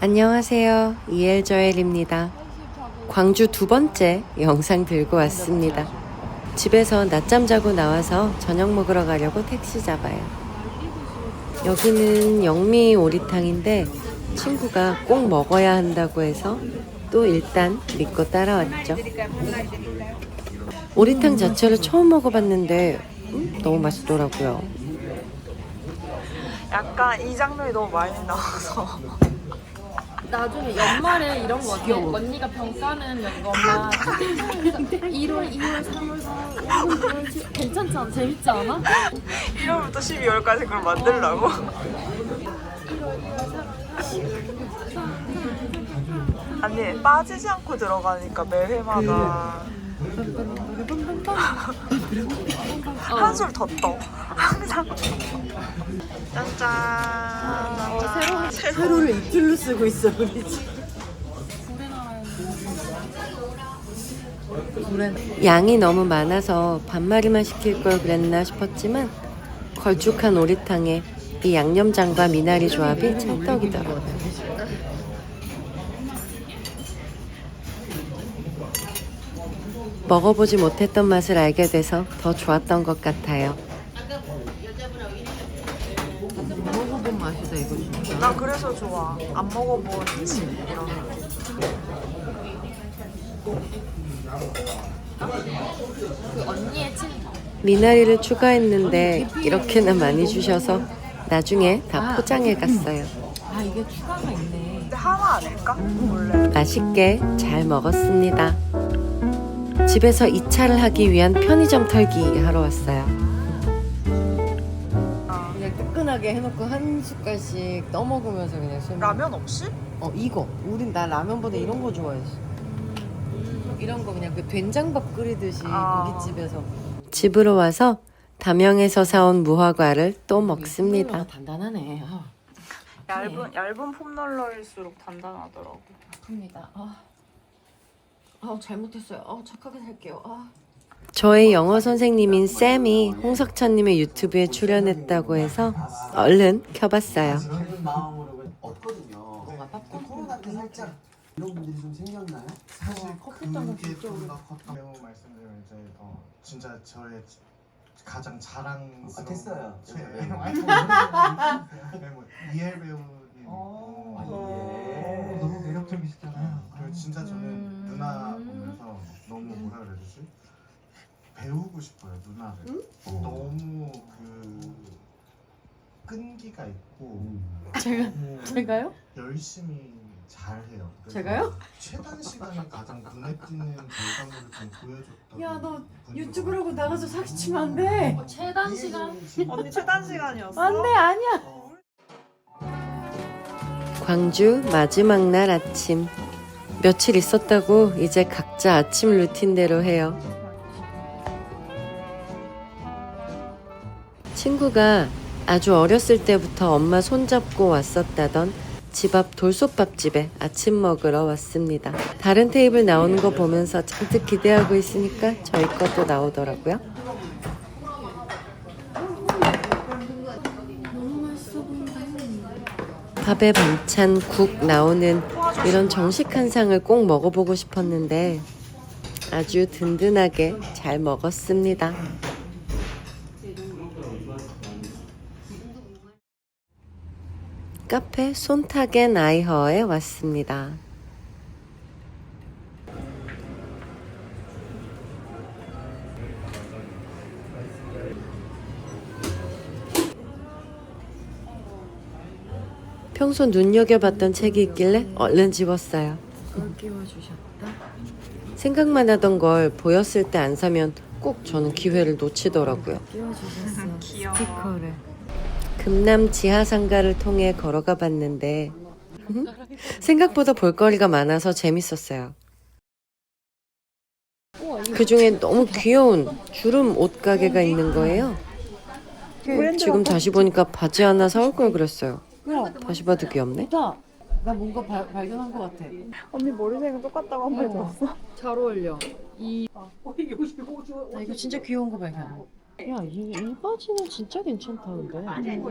안녕하세요. 이엘저엘입니다. 광주 두 번째 영상 들고 왔습니다. 집에서 낮잠 자고 나와서 저녁 먹으러 가려고 택시 잡아요. 여기는 영미 오리탕인데 친구가 꼭 먹어야 한다고 해서 또 일단 믿고 따라왔죠. 오리탕 자체를 처음 먹어봤는데 음, 너무 맛있더라고요. 약간 이 장면이 너무 많이 나와서 나중에 연말에 이런 거 같아. 언니가 평가는 이거만 1월, 2월, 3월, 4월, 5월, 6월, 7월 괜찮지 않아? 재밌지 않아? 1월부터 12월까지 그걸 만들라고 아니 빠지지 않고 들어가니까 매 회마다 한술 더 떠. 항상 짠짠 어, 새로운 세로를 입줄로 쓰고 있어 우리 집. 양이 너무 많아서 반마리만 시킬 걸 그랬나 싶었지만 걸쭉한 오리탕에 이 양념장과 미나리 조합이 찰떡이더라고요. 먹어보지 못했던 맛을 알게 돼서 더 좋았던 것 같아요. 먹어본 맛이다 이거 진짜. 나 그래서 좋아. 안 먹어본 집 이런 거. 그 언니의 친 미나리를 추가했는데 이렇게나 많이 주셔서 나중에 다 포장해 갔어요. 아 이게 추가가 있네. 근데 하나 아닐까? 원래. 맛있게 잘 먹었습니다. 집에서 2차를 하기 위한 편의점 털기 하러 왔어요. 그냥 뜨끈하게 해놓고 한 숟갈씩 떠먹으면서 그냥 술. 라면 없이? 어 이거. 우린 나 라면보다 이런 거 좋아했어. 이런 거 그냥 그 된장밥 끓이듯이 아. 고깃집에서. 집으로 와서 담양에서 사온 무화과를 또 먹습니다. 단단하네. 아, 얇은 얇은 폼롤러일수록 단단하더라고. 아픕니다. 아, 아 잘못했어요. 아 착하게 살게요. 아, 저의 영어 선생님인 쌤이 홍석천님의 유튜브에 출연했다고 해서 얼른 켜봤어요. 그런 마음으로 얻거든요. 뭔가 팝콘 코로나 때 살짝 이런 분들이 좀 생겼나요? 사실 컵부터는 그게 진짜 좀더 컸던 내용 말씀드리면 이제 더 진짜 저의 가장 자랑스러운 아, 됐어요. 최 네. 아니, 뭐, 뭐 이엘 배우님 어, 예. 어, 너무 매력적이시잖아요. 그리고 진짜 저는 음. 누나 보면서 너무 뭐라 그래야 되지? 배우고 싶어요 누나를. 너무 그 끈기가 있고 제가 너무 제가요? 열심히 잘해요. 그래서 제가요? 최단 시간에 가장 눈에 띄는 결과물을 좀 보여줬던. 야, 너 유튜브라고. 나가서 사기치면 안 돼. 최단 시간 언니 최단 시간이었어. 안돼 아니야. 어, 광주 마지막 날 아침. 며칠 있었다고 이제 각자 아침 루틴대로 해요. 친구가 아주 어렸을 때부터 엄마 손잡고 왔었다던 집 앞 돌솥밥집에 아침 먹으러 왔습니다. 다른 테이블 나오는 거 보면서 잔뜩 기대하고 있으니까 저희 것도 나오더라고요. 밥에 반찬, 국 나오는 이런 정식한 상을 꼭 먹어보고 싶었는데 아주 든든하게 잘 먹었습니다. 카페 손타겐 아이허에 왔습니다. 평소 눈여겨봤던 책이 있길래 얼른 집었어요. 끼워주셨다. 생각만 하던 걸 보였을 때 안 사면 꼭 저는 기회를 놓치더라고요. 끼워주셨어. 귀여워. 스티커를. 금남 지하상가를 통해 걸어가 봤는데 생각보다 볼거리가 많아서 재밌었어요. 그 중에 너무 귀여운 주름 옷 가게가 있는 거예요. 지금 다시 보니까 바지 하나 사올 걸 그랬어요. 다시 봐도 귀엽네. 나, 나 뭔가 발, 발견한 것 같아. 언니 머리색은 똑같다고 한말 들었어? 잘 어울려. 나 이거 진짜 귀여운 거 발견. 야, 이, 이 바지는 진짜 괜찮다, 근데.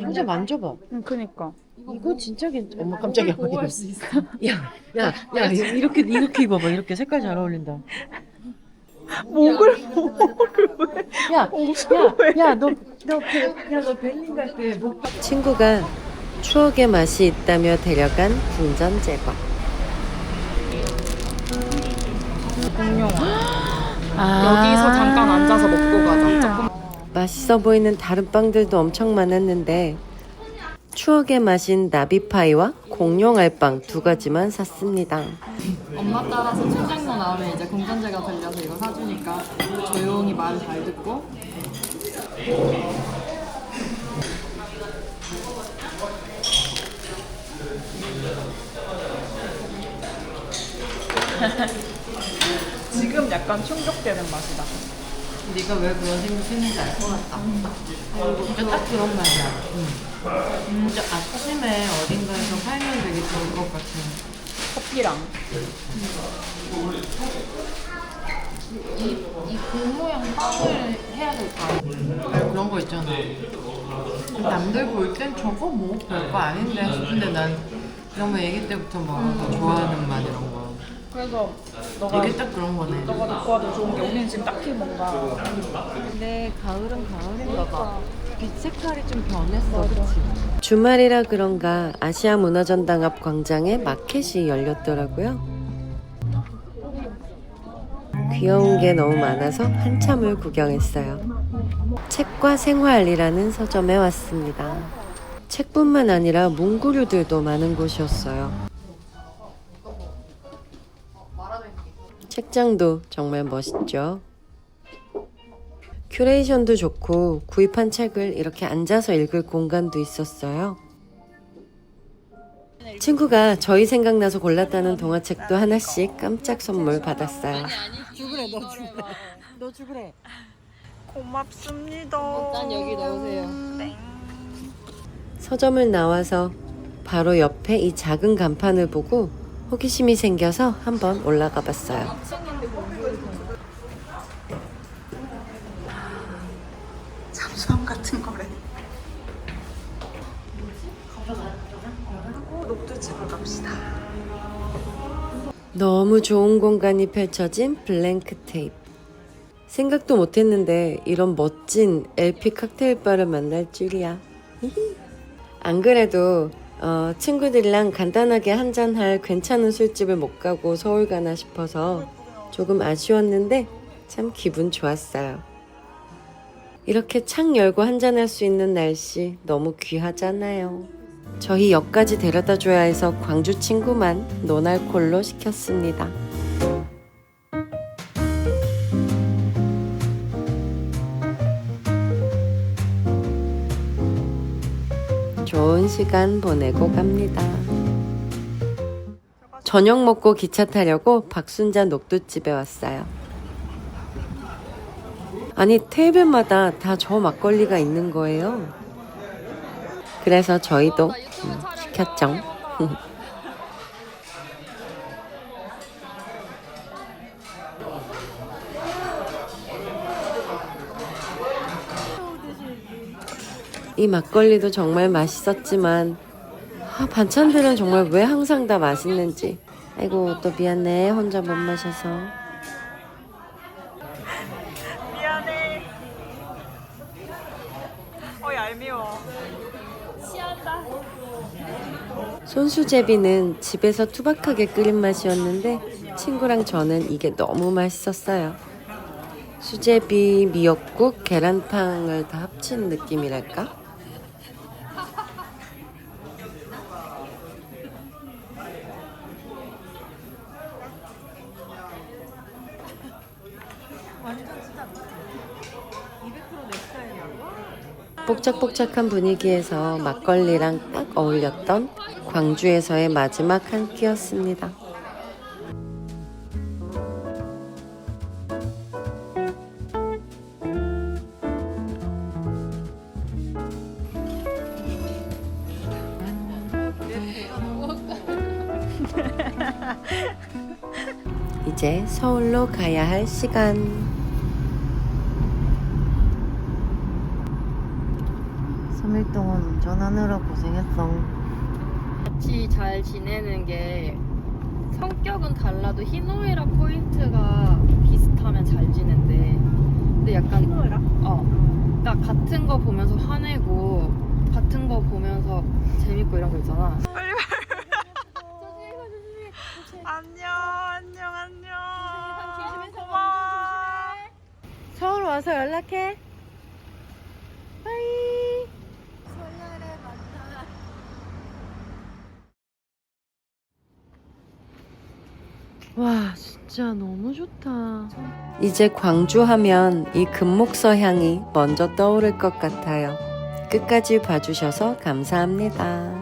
진짜 만져봐. 응, 그니까. 이거 진짜 괜찮아. 어머 깜짝이야. 보호할 수 있어. 야, 야, 야, 이렇게 이렇게 입어봐. 이렇게 색깔 잘 어울린다. 목을 목을 왜? 야, 야, 야, 너, 너, 배, 야, 너 벨링 갈때 목. 친구가 추억의 맛이 있다며 데려간 궁전 제과. 여기서 잠깐 앉아서 먹고 가자. 조금 맛있어 보이는 다른 빵들도 엄청 많았는데 추억의 맛인 나비파이와 공룡 알빵 두 가지만 샀습니다. 엄마 따라서 천장로 나오면 이제 공전제가 들려서 이거 사주니까 조용히 말잘 듣고 지금 약간 충격되는 맛이다. 네가 왜 그런 생각 했는지 알 것 같다. 진짜 딱 그런 말이야. 진짜 아침에 어딘가에서 팔면 되게 좋을 것 같은. 커피랑 이공 모양 빵을 해야 될까? 그런 거 있잖아. 남들 볼 땐 저거 뭐 별거 아닌데 싶은데 난 이런 거 애기 때부터 먹어서 좋아하는 맛 이런 거. 그래서 너가 이게 딱 그런 거네. 너가 놓고 와도 좋은 게 우리는 지금 딱히 뭔가 근데 가을은 가을인가 봐. 빛 색깔이 좀 변했어, 그치? 주말이라 그런가 아시아 문화전당 앞 광장에 마켓이 열렸더라고요. 귀여운 게 너무 많아서 한참을 구경했어요. 책과 생활이라는 서점에 왔습니다. 책뿐만 아니라 문구류들도 많은 곳이었어요. 책장도 정말 멋있죠. 큐레이션도 좋고 구입한 책을 이렇게 앉아서 읽을 공간도 있었어요. 친구가 저희 생각나서 골랐다는 동화책도 하나씩 깜짝 선물 받았어요. 죽으래 너 죽으래 너 죽으래 고맙습니다. 일단 여기 넣으세요. 네. 서점을 나와서 바로 옆에 이 작은 간판을 보고 호기심이 생겨서 한번 올라가 봤어요. 잠수함 같은 거래. 녹두집을 갑시다. 너무 좋은 공간이 펼쳐진 블랭크 테이프. 생각도 못했는데 이런 멋진 LP 칵테일 바를 만날 줄이야. 안 그래도 어, 친구들이랑 간단하게 한잔할 괜찮은 술집을 못 가고 서울 가나 싶어서 조금 아쉬웠는데 참 기분 좋았어요. 이렇게 창 열고 한잔할 수 있는 날씨 너무 귀하잖아요. 저희 역까지 데려다 줘야 해서 광주 친구만 노날콜로 시켰습니다. 좋은 시간 보내고 갑니다. 저녁 먹고 기차 타려고 박순자 녹두집에 왔어요. 아니 테이블마다 다 저 막걸리가 있는 거예요. 그래서 저희도 음, 시켰죠. 이 막걸리도 정말 맛있었지만 아, 반찬들은 정말 왜 항상 다 맛있는지. 아이고 또 미안해 혼자 못 마셔서. 미안해. 어 얄미워. 손수제비는 집에서 투박하게 끓인 맛이었는데 친구랑 저는 이게 너무 맛있었어요. 수제비, 미역국, 계란탕을 다 합친 느낌이랄까? 복작복작한 분위기에서 막걸리랑 딱 어울렸던 광주에서의 마지막 한 끼였습니다. 이제 서울로 가야 할 시간. 3일 동안 운전하느라 고생했어. 같이 잘 지내는 게 성격은 달라도 희노애락 포인트가 비슷하면 잘 지낸대. 근데 약간 희노애락? 어. 그러니까 같은 거 보면서 화내고 같은 거 보면서 재밌고 이런 거 있잖아. 안녕, 안녕, 안녕. 고마워. 서울 와서 연락해. 빠이. 와, 진짜 너무 좋다. 이제 광주 하면 이 금목서 향이 먼저 떠오를 것 같아요. 끝까지 봐주셔서 감사합니다.